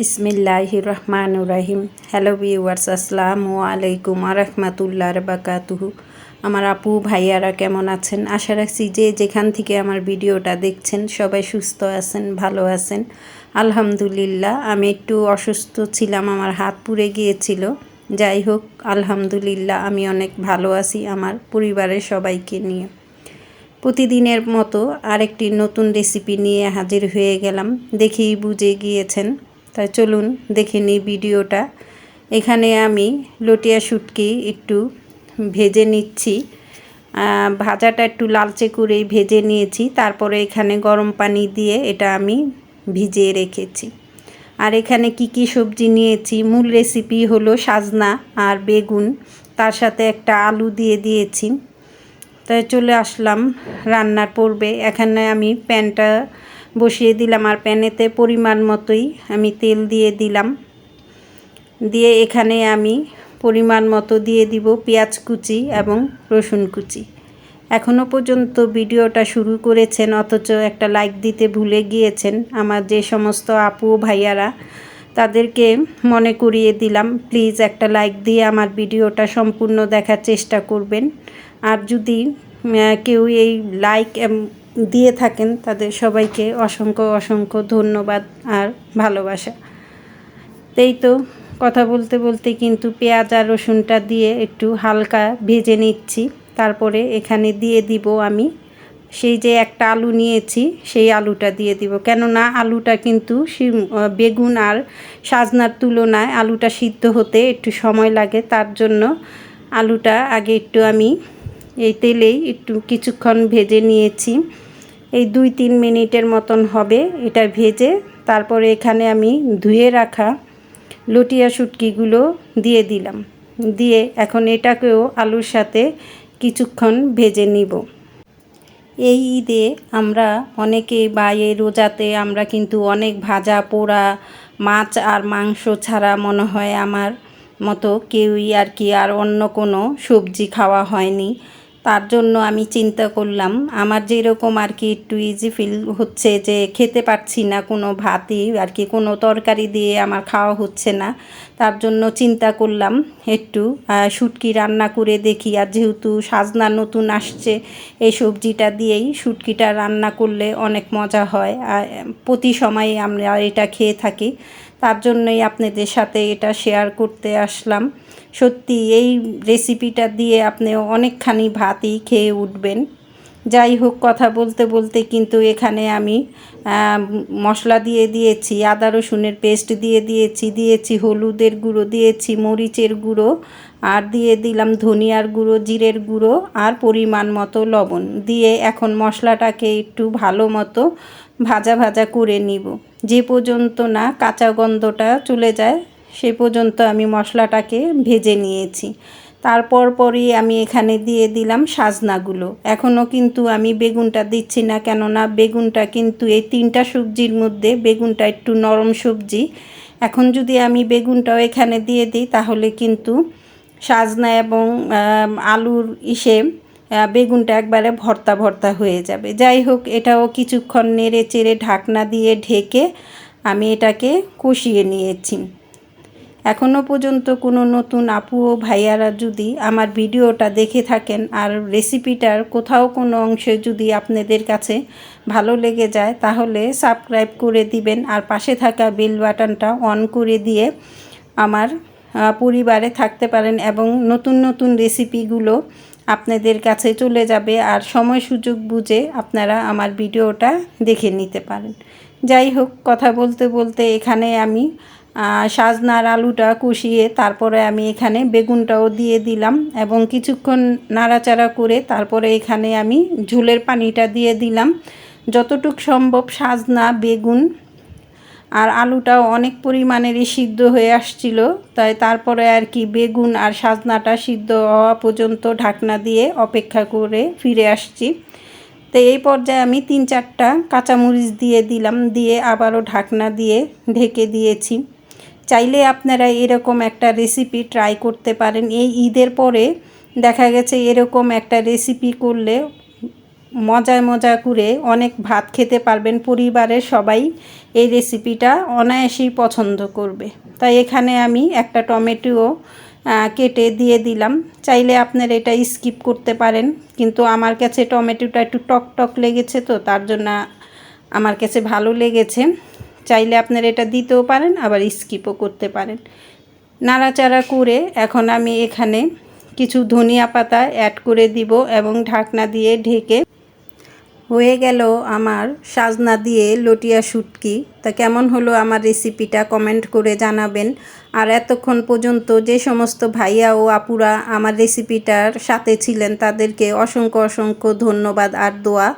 বিসমিল্লাহ রহমান রাহিম hello viewers, আসসালামু আলাইকুম রহমাতুল্লাহ বাকাতুহু আমার আপু, ভাইয়ারা কেমন আছেন? আশা রাখছি যে যেখান থেকে আমার ভিডিওটা দেখছেন, সবাই সুস্থ আছেন, ভালো আছেন। আলহামদুলিল্লাহ, আমি একটু অসুস্থ ছিলাম, আমার হাত পুড়ে গিয়েছিল। যাই হোক, আলহামদুলিল্লাহ, আমি অনেক ভালো আছি আমার পরিবারের সবাইকে নিয়ে। প্রতিদিনের মতো আরেকটি নতুন রেসিপি নিয়ে হাজির হয়ে গেলাম। দেখেই বুঝে গিয়েছেন তাই চলুন দেখে নিই ভিডিওটা। এখানে আমি লটিয়া শুটকি একটু ভেজে নিচ্ছি। ভাজাটা একটু লালচে করেই ভেজে নিয়েছি। তারপরে এখানে গরম পানি দিয়ে এটা আমি ভিজিয়ে রেখেছি। আর এখানে কি কি সবজি নিয়েছি? মূল রেসিপি হলো সাজনা আর বেগুন। তার সাথে একটা আলু দিয়ে দিয়েছি। তাই চলে আসলাম রান্নার পূর্বে। এখানে আমি প্যানটা বসিয়ে দিলাম আর প্যানেতে পরিমাণ মতোই আমি তেল দিয়ে দিলাম। দিয়ে এখানে আমি পরিমাণ মতো দিয়ে দিব পেঁয়াজ কুচি এবং রসুন কুচি। এখনও পর্যন্ত ভিডিওটা শুরু করেছেন, অথচ একটা লাইক দিতে ভুলে গিয়েছেন আমার যে সমস্ত আপু ভাইয়ারা, তাদেরকে মনে করিয়ে দিলাম, প্লিজ একটা লাইক দিয়ে আমার ভিডিওটা সম্পূর্ণ দেখার চেষ্টা করবেন। আর যদি কেউ এই লাইক দিয়ে থাকেন তাদের সবাইকে অসংখ্য অসংখ্য ধন্যবাদ আর ভালোবাসা। এই তো কথা বলতে বলতে কিন্তু পেঁয়াজ আর রসুনটা দিয়ে একটু হালকা ভেজে নিচ্ছি। তারপরে এখানে দিয়ে দিব আমি সেই যে একটা আলু নিয়েছি, সেই আলুটা দিয়ে দিব। কেননা আলুটা কিন্তু বেগুন আর সাজনার তুলনায় আলুটা সিদ্ধ হতে একটু সময় লাগে। তার জন্য আলুটা আগে একটু আমি এই তেলেই একটু কিছুক্ষণ ভেজে নিয়েছি। এই দুই তিন মিনিটের মতন হবে এটা ভেজে। তারপরে এখানে আমি ধুয়ে রাখা লটিয়া শুটকিগুলো দিয়ে দিলাম। দিয়ে এখন এটাকেও আলুর সাথে কিছুক্ষণ ভেজে নিব। এই ঈদে আমরা অনেকে বা এই রোজাতে আমরা কিন্তু অনেক ভাজা, পোড়া, মাছ আর মাংস ছাড়া মনে হয় আমার মতো কেউই আর কি আর অন্য কোনো সবজি খাওয়া হয়নি। তার জন্য আমি চিন্তা করলাম। আমার যেরকম আর কি একটু ইজি ফিল হচ্ছে যে খেতে পারছি না কোনো ভাতই, আর কি কোনো তরকারি দিয়ে আমার খাওয়া হচ্ছে না। তার জন্য চিন্তা করলাম একটু শুটকি রান্না করে দেখি। আর যেহেতু সাজনা নতুন আসছে, এই সবজিটা দিয়েই শুটকিটা রান্না করলে অনেক মজা হয়। প্রতি সময়ে আমরা এটা খেয়ে থাকি। তার জন্যই আপনাদের সাথে এটা শেয়ার করতে আসলাম। সত্যি এই রেসিপিটা দিয়ে আপনি অনেকখানি ভাতই খেয়ে উঠবেন। যাই হোক কথা বলতে বলতে কিন্তু এখানে আমি মশলা দিয়ে দিয়েছি, আদা রসুনের পেস্ট দিয়ে দিয়েছি দিয়েছি হলুদের গুঁড়ো, দিয়েছি মরিচের গুঁড়ো, আর দিয়ে দিলাম ধনিয়ার গুঁড়ো, জিরের গুঁড়ো, আর পরিমাণ মতো লবণ। দিয়ে এখন মশলাটাকে একটু ভালো মতো ভাজা ভাজা করে নিব। যে পর্যন্ত না কাঁচা গন্ধটা চলে যায়, সে পর্যন্ত আমি মশলাটাকে ভেজে নিয়েছি। তারপর পরই আমি এখানে দিয়ে দিলাম সাজনাগুলো। এখনও কিন্তু আমি বেগুনটা দিচ্ছি না, কেননা বেগুনটা কিন্তু এই তিনটা সবজির মধ্যে বেগুনটা একটু নরম সবজি। এখন যদি আমি বেগুনটাও এখানে দিয়ে দিই, তাহলে কিন্তু সাজনা এবং আলুর ইসে বেগুনটা একবারে ভর্তা ভর্তা হয়ে যাবে। যাই হোক, এটাও কিছুক্ষণ নেড়ে চেড়ে ঢাকনা দিয়ে ঢেকে আমি এটাকে কষিয়ে নিয়েছি। এখনও পর্যন্ত কোনো নতুন আপু ও ভাইয়ারা যদি আমার ভিডিওটা দেখে থাকেন আর রেসিপিটার কোথাও কোনো অংশে যদি আপনাদের কাছে ভালো লেগে যায়, তাহলে সাবস্ক্রাইব করে দিবেন আর পাশে থাকা বেল বাটনটা অন করে দিয়ে আমার পরিবারে থাকতে পারেন এবং নতুন নতুন রেসিপিগুলো আপনাদের কাছে চলে যাবে আর সময় সুযোগ বুঝে আপনারা আমার ভিডিওটা দেখে নিতে পারেন। যাই হোক, কথা বলতে বলতে এখানে আমি সাজনার আলুটা কষিয়ে তারপরে আমি এখানে বেগুনটাও দিয়ে দিলাম এবং কিছুক্ষণ নাড়াচাড়া করে তারপরে এখানে আমি ঝোলের পানিটা দিয়ে দিলাম। যতটুক সম্ভব সাজনা, বেগুন আর আলুটাও অনেক পরিমাণেরই সিদ্ধ হয়ে আসছিল। তাই তারপরে আর কি বেগুন আর সাজনাটা সিদ্ধ হওয়া পর্যন্ত ঢাকনা দিয়ে অপেক্ষা করে ফিরে আসছি। তো এই পর্যায়ে আমি তিন চারটা কাঁচামরিচ দিয়ে দিলাম, দিয়ে আবারও ঢাকনা দিয়ে ঢেকে দিয়েছি। চাইলে আপনারা এরকম একটা রেসিপি ট্রাই করতে পারেন। এই ঈদের পরে দেখা গেছে এরকম একটা রেসিপি করলে মজায় মজা করে অনেক ভাত খেতে পারবেন। পরিবারের সবাই এই রেসিপিটা অনায়াসেই পছন্দ করবে। তাই এখানে আমি একটা টমেটো কেটে দিয়ে দিলাম। চাইলে আপনারা এটা স্কিপ করতে পারেন, কিন্তু আমার কাছে টমেটোটা একটু টক টক লেগেছে তো, তার জন্য আমার কাছে ভালো লেগেছে। চাইলে আপনারা এটা দিতেও পারেন, আবার স্কিপও করতে পারেন। নাড়াচাড়া করে এখন আমি এখানে কিছু ধনিয়া পাতা অ্যাড করে দিব এবং ঢাকনা দিয়ে ঢেকে হয়ে গেল আমার সাজনা দিয়ে লটিয়া শুটকি। তা কেমন হলো আমার রেসিপিটা কমেন্ট করে জানাবেন। আর এতক্ষণ পর্যন্ত যে সমস্ত ভাইয়া ও আপুরা আমার রেসিপিটার সাথে ছিলেন, তাদেরকে অসংখ্য অসংখ্য ধন্যবাদ আর দোয়া।